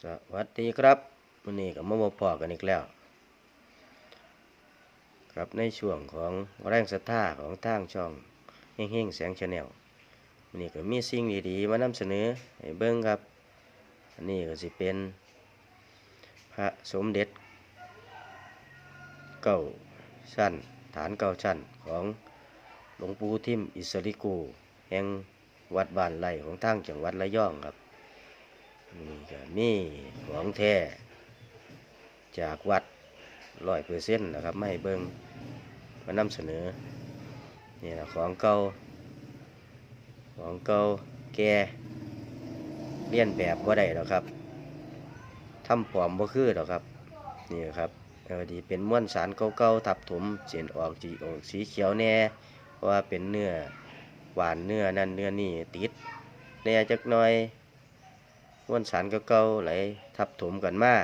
สวัสดีครับวันนี้ก็มาพบพอกันอีกแล้ว ครับในช่วงของแรงศรัทธาของทางช่องเฮงๆแสงชาแนลวันนี้ก็มีสิ่งดีๆ มานำเสนอให้เบิ่งครับ อันนี้ก็สิเป็น พระสมเด็จ เก้าชั้น ฐานเก้าชั้นของหลวงปู่ทิมอิสริกู แห่งวัดบ้านไร่ของทางจังหวัดระยองครับ นี่ก็มีของแท้จากวัดร้อยเปอร์เซ็นต์นะครับไม่เบิงมานำเสนอนี่นะของเก่าของเก่าแก่เลียนแบบว่าได้หรอกครับทำปลอมบ่คือหรอกครับนี่ครับเออดีเป็นม้วนสารเก่าๆทับถมเสียนออกจีออกสีเขียวแน่เพราะว่าเป็นเนื้อหวานเนื้อนั่นเนื้อนี่ติดแน่จักหน่อย ม้วนสารเก่าๆไหลทับถมกันมา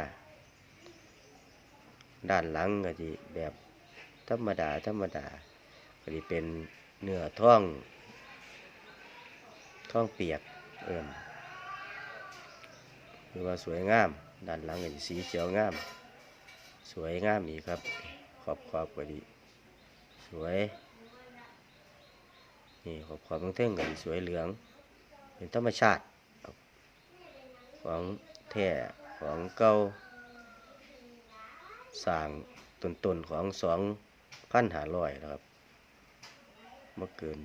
ด้านหลังก็จะแบบธรรมดาธรรมดาก็จะเป็นเนื้อท่องท่องเปียกเอิ่มคือว่าสวยงาม ด้านหลังก็จะสีเขียวงาม สวยงามอีกครับ ขอบขอบก็ดีสวยนี่ขอบขอบตรงเท่งก็ดีสวยเหลือง เป็นธรรมชาติ ของแท้ของเก่าสร้างต้นต้นๆของสองพันหาร้อยนะครับเมื่อเกิน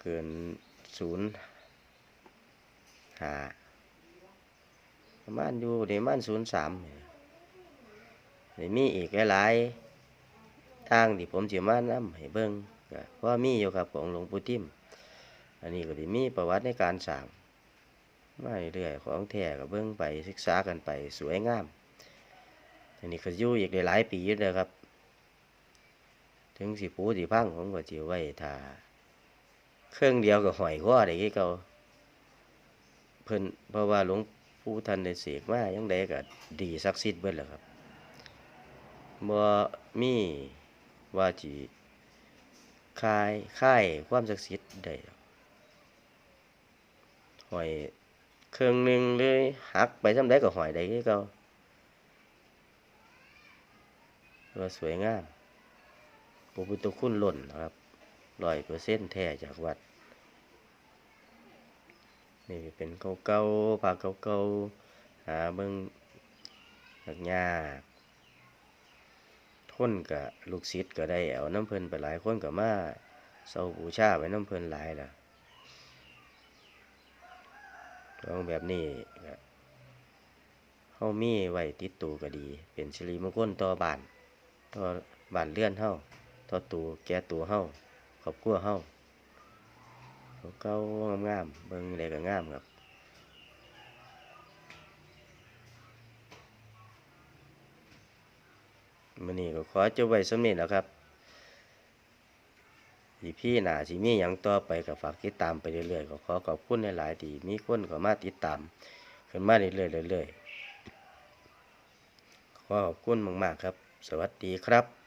เกินศูนย์หาประมาณอยู่ในมาณศูนย์สามนี่มีอีกหลายทางที่ผมจะมานำให้เบิ่งก็เพราะว่ามีอยู่ครับของหลวงปู่ทิม อันนี้ก็ด้มีประวัติในการสร้างมาเรื่อยๆของแท้ก็เบิ่งไปศึกษากันไปสวยงาม อันนี้ก็อยู่อีกหลายปีเลยครับ ถึงสิปูสิพังผมก็สิไว้ถ้าเครื่องเดียวก็หอยคอได้คือเก่าเพิ่นเพราะว่าหลวงปู่ท่านได้เสกมายังไดก็ดีศักดิ์สิทธิ์เบิดแหล้วครับบ่มีว่าสิคลายค่ายความศักดิ์สิทธิ์ได้ หอยเครื่องหนึ่งเลยหักไปทำได้ก็หอยได้คือเก่าว่าสวยงามพระพุทธคุณล้นนะครับร้อยเปอร์เซ็นต์แท้จากวัด นี่เป็นเก่าเก่าผ้าเก่าเก่าหาเบิ่งยากยากทนกับลูกศิษย์ก็ได้เอาน้ำเพลินไปหลายคนก็มาเศร้าบูชาไว้น้ำเพลินหลายล่ะ ลองแบบนี้ก็เฮามีไว้ติดตูก็ดี เป็นสิริมงคลต่อบ้านต่อบ้านเรือนเฮาต่อตูแก่ตัวเฮาครอบครัวเฮาเก่างามๆเบิ่งได้ก็งามครับมื้อนี้ก็ขอจบไว้สำนี้แหล้วครับ สิพี่หนาสิมีอยังต่อไปกับฝากติดตามไปเรื่อยๆก็ขอขอบคุณหลายๆที่มีคนเข้ามาติดตามขึ้นมาเรื่อยๆเรื่อยๆขอขอบคุณมากๆครับ สวัสดีครับ